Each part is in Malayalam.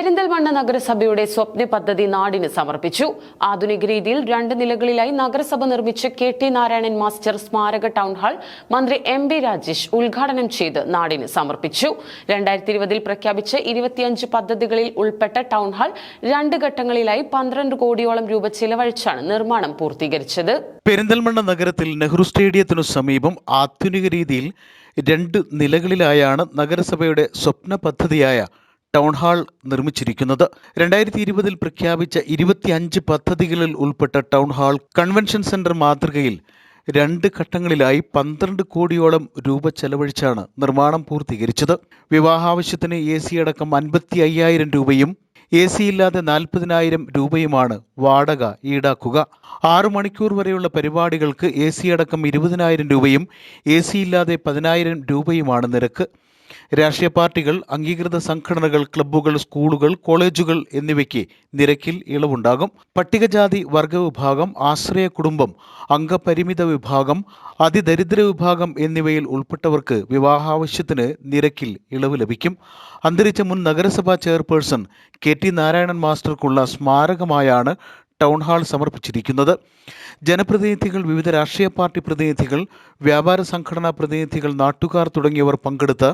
പെരിന്തൽമണ്ണ നഗരസഭയുടെ സ്വപ്ന പദ്ധതി നാടിന് സമർപ്പിച്ചു. ആധുനിക രീതിയിൽ രണ്ട് നിലകളിലായി നഗരസഭ നിർമ്മിച്ച കെ ടി നാരായണൻ മാസ്റ്റർ സ്മാരക town hall minister M B Rajesh ഉദ്ഘാടനം ചെയ്ത് നാടിന് സമർപ്പിച്ചു. രണ്ടായിരത്തി ഇരുപതിൽ പ്രഖ്യാപിച്ച ഇരുപത്തിയഞ്ച് പദ്ധതികളിൽ ഉൾപ്പെട്ട ടൗൺ ഹാൾ രണ്ട് ഘട്ടങ്ങളിലായി പന്ത്രണ്ട് കോടിയോളം രൂപ ചിലവഴിച്ചാണ് നിർമ്മാണം പൂർത്തീകരിച്ചത്. പെരിന്തൽമണ്ണ നഗരത്തിൽ നെഹ്റു സ്റ്റേഡിയത്തിനു സമീപം ആധുനിക രീതിയിൽ രണ്ട് നിലകളിലായാണ് നഗരസഭയുടെ സ്വപ്ന പദ്ധതിയായ ടൗൺ ഹാൾ നിർമ്മിച്ചിരിക്കുന്നത്. രണ്ടായിരത്തി ഇരുപതിൽ പ്രഖ്യാപിച്ച ഇരുപത്തിയഞ്ച് പദ്ധതികളിൽ ഉൾപ്പെട്ട ടൗൺ ഹാൾ കൺവെൻഷൻ സെന്റർ മാതൃകയിൽ രണ്ട് ഘട്ടങ്ങളിലായി പന്ത്രണ്ട് കോടിയോളം രൂപ ചെലവഴിച്ചാണ് നിർമ്മാണം പൂർത്തീകരിച്ചത്. വിവാഹാവശ്യത്തിന് എ സി അടക്കം അൻപത്തി അയ്യായിരം രൂപയും എ സി ഇല്ലാതെ നാൽപ്പതിനായിരം രൂപയുമാണ് വാടക ഈടാക്കുക. ആറു മണിക്കൂർ വരെയുള്ള പരിപാടികൾക്ക് എ സി അടക്കം ഇരുപതിനായിരം രൂപയും എ സി ഇല്ലാതെ പതിനായിരം രൂപയുമാണ് നിരക്ക്. രാഷ്ട്രീയ പാർട്ടികൾ അംഗീകൃത സംഘടനകൾ ക്ലബ്ബുകൾ സ്കൂളുകൾ കോളേജുകൾ എന്നിവയ്ക്ക് നിരക്കിൽ ഇളവുണ്ടാകും. പട്ടികജാതി വർഗ വിഭാഗം ആശ്രയ കുടുംബം അംഗപരിമിത വിഭാഗം അതിദരിദ്ര വിഭാഗം എന്നിവയിൽ ഉൾപ്പെട്ടവർക്ക് വിവാഹാവശ്യത്തിന് നിരക്കിൽ ഇളവ് ലഭിക്കും. അന്തരിച്ച മുൻ നഗരസഭാ ചെയർപേഴ്സൺ കെ ടി നാരായണൻ മാസ്റ്റർക്കുള്ള സ്മാരകമായാണ് ടൗൺ ഹാൾ സമർപ്പിച്ചിരിക്കുന്നത്. ജനപ്രതിനിധികൾ വിവിധ രാഷ്ട്രീയ പാർട്ടി പ്രതിനിധികൾ വ്യാപാര സംഘടനാ പ്രതിനിധികൾ നാട്ടുകാർ തുടങ്ങിയവർ പങ്കെടുത്ത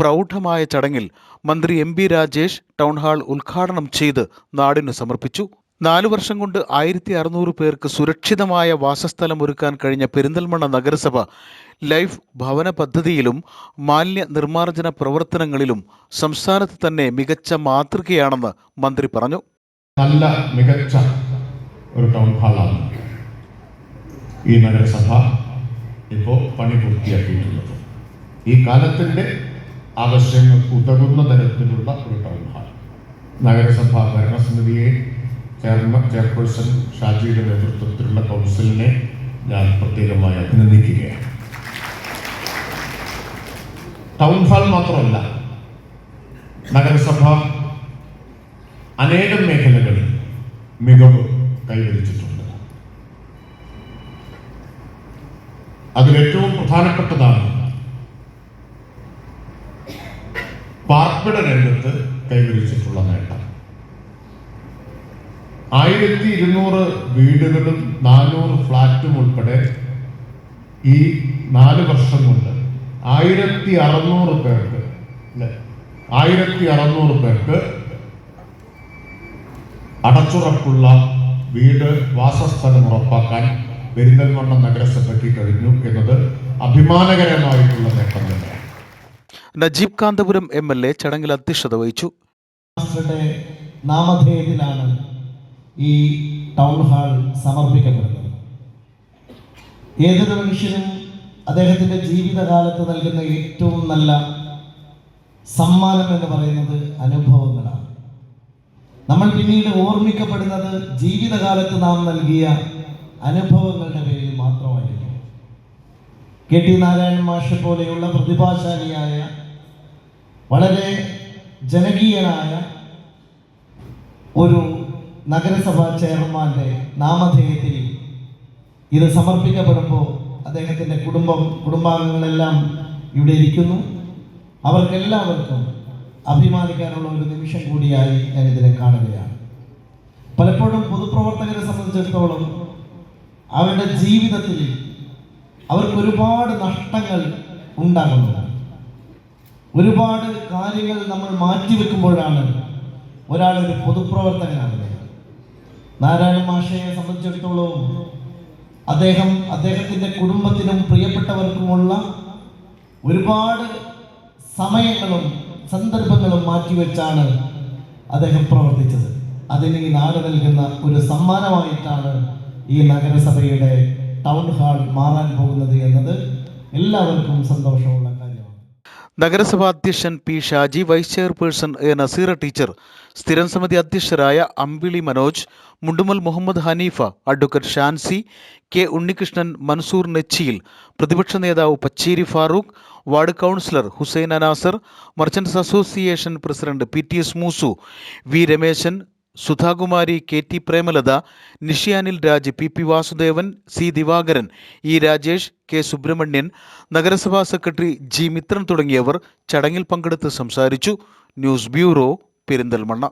പ്രൗഢമായ ചടങ്ങിൽ മന്ത്രി M B Rajesh town hall ഉദ്ഘാടനം ചെയ്ത് നാടിന് സമർപ്പിച്ചു. നാലു വർഷം കൊണ്ട് ആയിരത്തി അറുന്നൂറ് പേർക്ക് സുരക്ഷിതമായ വാസസ്ഥലം ഒരുക്കാൻ കഴിഞ്ഞ പെരിന്തൽമണ്ണ നഗരസഭ ലൈഫ് ഭവന പദ്ധതിയിലും മാലിന്യ നിർമ്മാർജന പ്രവർത്തനങ്ങളിലും സംസ്ഥാനത്ത് തന്നെ മികച്ച മാതൃകയാണെന്ന് മന്ത്രി പറഞ്ഞു. നല്ല മികച്ച ഒരു ടൗൺ ഹാളാണ് ഈ നഗരസഭ ഇപ്പോൾ പണി പൂർത്തിയാക്കിയിട്ടുള്ളത്. ഈ കാലത്തിന്റെ ആവശ്യങ്ങൾ ഉതകുന്ന തരത്തിലുള്ള ഒരു ടൗൺ ഹാൾ നഗരസഭ ഭരണസമിതിയെ ചെയർമാൻ ചെയർപേഴ്സൺ ഷാജിയുടെ നേതൃത്വത്തിലുള്ള കൗൺസിലിനെ ഞാൻ പ്രത്യേകമായി അഭിനന്ദിക്കുകയാണ്. ടൗൺ ഹാൾ മാത്രമല്ല നഗരസഭ അനേകം മേഖലകളിൽ മികവ് കൈവരിച്ചിട്ടുണ്ട്. അതിലേറ്റവും പ്രധാനപ്പെട്ടതാണ് പാർപ്പിട രംഗത്ത് കൈവരിച്ചിട്ടുള്ള നേട്ടം. ആയിരത്തി ഇരുന്നൂറ് വീടുകളും നാനൂറ് ഫ്ലാറ്റും ഉൾപ്പെടെ ഈ നാല് വർഷം കൊണ്ട് ആയിരത്തി അറുന്നൂറ് പേർക്ക് ആയിരത്തി അറുന്നൂറ് പേർക്ക് അടച്ചുറപ്പുള്ള വീട് വാസസ്ഥലം ഉറപ്പാക്കാൻ പെരിന്തൽമണ്ണ നഗരസഭയ്ക്ക് കഴിഞ്ഞു എന്നത് അഭിമാനകരമായിട്ടുള്ള നേട്ടം തന്നെയാണ്. Najeeb Kanthapuram M L A ചടങ്ങിൽ അധ്യക്ഷത വഹിച്ചു. നാമധേയത്തിലാണ് ഈ ടൗൺ ഹാൾ സമർപ്പിക്കപ്പെടുന്നത്. ഏതൊരു മനുഷ്യനും അദ്ദേഹത്തിന്റെ ജീവിതകാലത്ത് നൽകുന്ന ഏറ്റവും നല്ല സമ്മാനം എന്ന് പറയുന്നത് അനുഭവങ്ങളാണ്. നമ്മൾ പിന്നീട് ഓർമ്മിക്കപ്പെടുന്നത് ജീവിതകാലത്ത് നാം നൽകിയ അനുഭവങ്ങളുടെ പേരിൽ മാത്രമായിരിക്കും. കെ ടി നാരായണൻ മാഷ പോലെയുള്ള പ്രതിഭാശാലിയായ വളരെ ജനകീയനായ ഒരു നഗരസഭാ ചെയർമാന്റെ നാമധേയത്തിൽ ഇത് സമർപ്പിക്കപ്പെടുമ്പോൾ അദ്ദേഹത്തിന്റെ കുടുംബം കുടുംബാംഗങ്ങളെല്ലാം ഇവിടെ ഇരിക്കുന്നു. അവർക്കെല്ലാവർക്കും അഭിമാനിക്കാനുള്ള ഒരു നിമിഷം കൂടിയായി ഞാൻ ഇതിനെ കാണുകയാണ്. പലപ്പോഴും പൊതുപ്രവർത്തകരെ സംബന്ധിച്ചിടത്തോളം അവരുടെ ജീവിതത്തിൽ അവർക്ക് ഒരുപാട് നഷ്ടങ്ങൾ ഉണ്ടാകുന്നു. ഒരുപാട് കാര്യങ്ങൾ നമ്മൾ മാറ്റിവെക്കുമ്പോഴാണ് ഒരാൾ ഒരു പൊതുപ്രവർത്തകനാകുന്നത്. നാരായണ മാഷയെ സംബന്ധിച്ചിടത്തോളം അദ്ദേഹം അദ്ദേഹത്തിന്റെ കുടുംബത്തിനും പ്രിയപ്പെട്ടവർക്കുമുള്ള ഒരുപാട് സമയങ്ങളും സന്ദർഭങ്ങളും മാറ്റിവെച്ചാണ് അദ്ദേഹം പ്രവർത്തിച്ചത്. അതിന് ഈ നാട് നൽകുന്ന ഒരു സമ്മാനമായിട്ടാണ് ഈ നഗരസഭയുടെ ടൗൺ ഹാൾ മാറാൻ പോകുന്നത് എന്നത് എല്ലാവർക്കും സന്തോഷമുള്ള കാര്യമാണ്. നഗരസഭാ അധ്യക്ഷൻ P Shaji vice chairperson A Naseera teacher സ്ഥിരം സമിതി അധ്യക്ഷരായ അമ്പിളി മനോജ് മുണ്ടുമൽ മുഹമ്മദ് ഹനീഫ അഡ്വക്കേറ്റ് ഷാൻസി കെ ഉണ്ണികൃഷ്ണൻ മൻസൂർ നെച്ചിയിൽ പ്രതിപക്ഷ നേതാവ് Pacheri Farooq ward councillor Hussain Anasar merchants association president P T S Moosu V Rameshan Sudhakumari K T Premalatha Nishyanil Raj P P Vasudevan C Divakaran E Rajesh K Subramanian നഗരസഭാ സെക്രട്ടറി ജി മിത്രൻ തുടങ്ങിയവർ ചടങ്ങിൽ പങ്കെടുത്ത് സംസാരിച്ചു. News bureau Perinthalmanna